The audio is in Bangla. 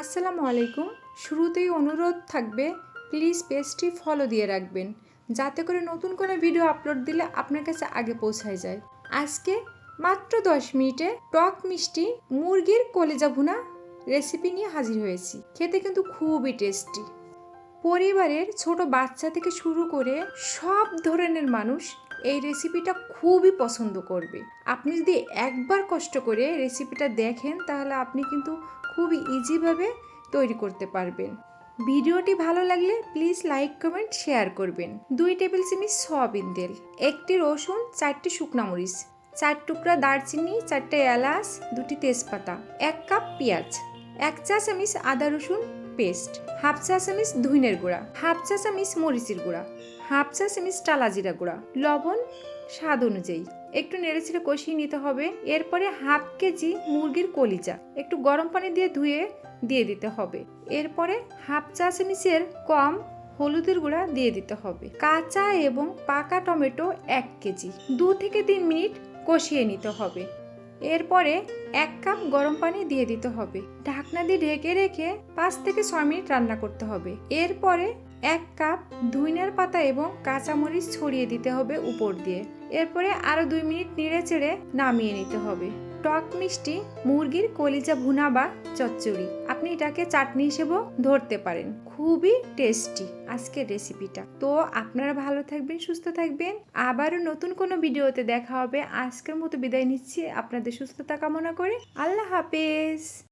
আসসালামু আলাইকুম। শুরুতেই অনুরোধ থাকবে প্লিজ পেজটি ফলো দিয়ে রাখবেন, যাতে করে নতুন কোনো ভিডিও আপলোড দিলে আপনার কাছে আগে পৌঁছায় যায়। আজকে মাত্র দশ মিনিটে টক মিষ্টি মুরগির কলিজা ভুনা রেসিপি নিয়ে হাজির হয়েছি। খেতে কিন্তু খুবই টেস্টি পরিবারের ছোট বাচ্চা থেকে শুরু করে সব ধরনের মানুষ এই রেসিপিটা খুবই পছন্দ করবে। আপনি যদি একবার কষ্ট করে রেসিপিটা দেখেন, তাহলে আপনি কিন্তু খুবই ইজিভাবে তৈরি করতে পারবেন। ভিডিওটি ভালো লাগলে প্লিজ লাইক কমেন্ট শেয়ার করবেন। দুই টেবিল চামচ সয়াবিন তেল, একটি রসুন, চারটি শুকনা মরিচ, চার টুকরা দারচিনি, চারটে এলাচ, দুটি তেজপাতা, এক কাপ পেঁয়াজ, এক চা চামচ আদা রসুন পেস্ট, হাফ চা ধুইনের গুঁড়া, হাফ চা মরিচের গুঁড়া, হাফ চা চামচ টালা জিরা গুঁড়া। লবণ স্বাদ অনুযায়ী। একটু নেড়েচেড়ে কষিয়ে নিতে হবে। এরপরে হাফ কেজি মুরগির কলিজা একটু গরম পানি দিয়ে ধুয়ে দিয়ে দিতে হবে। এরপরে হাফ চা চামচের কম হলুদের গুঁড়া দিয়ে দিতে হবে। কাঁচা এবং পাকা টমেটো এক কেজি। দু থেকে তিন মিনিট কষিয়ে নিতে হবে। এরপরে এক কাপ গরম পানি দিয়ে দিতে হবে। ঢাকনা দিয়ে ঢেকে রেখে পাঁচ থেকে ছয় মিনিট রান্না করতে হবে। এরপরে এক কাপ ধুইনার পাতা এবং কাঁচামরিচ ছড়িয়ে দিতে হবে উপর দিয়ে। এরপরে আরও দুই মিনিট নেড়ে চেড়ে নামিয়ে নিতে হবে। টক মিষ্টি, মুরগির কলিজা ভুনা বা চচ্চড়ি, আপনি এটাকে চাটনি হিসেবেও ধরতে পারেন। খুবই টেস্টি আজকের রেসিপিটা। তো আপনারা ভালো থাকবেন, সুস্থ থাকবেন। আবারও নতুন কোনো ভিডিওতে দেখা হবে। আজকের মতো বিদায় নিচ্ছি। আপনাদের সুস্থতা কামনা করে আল্লাহ হাফেজ।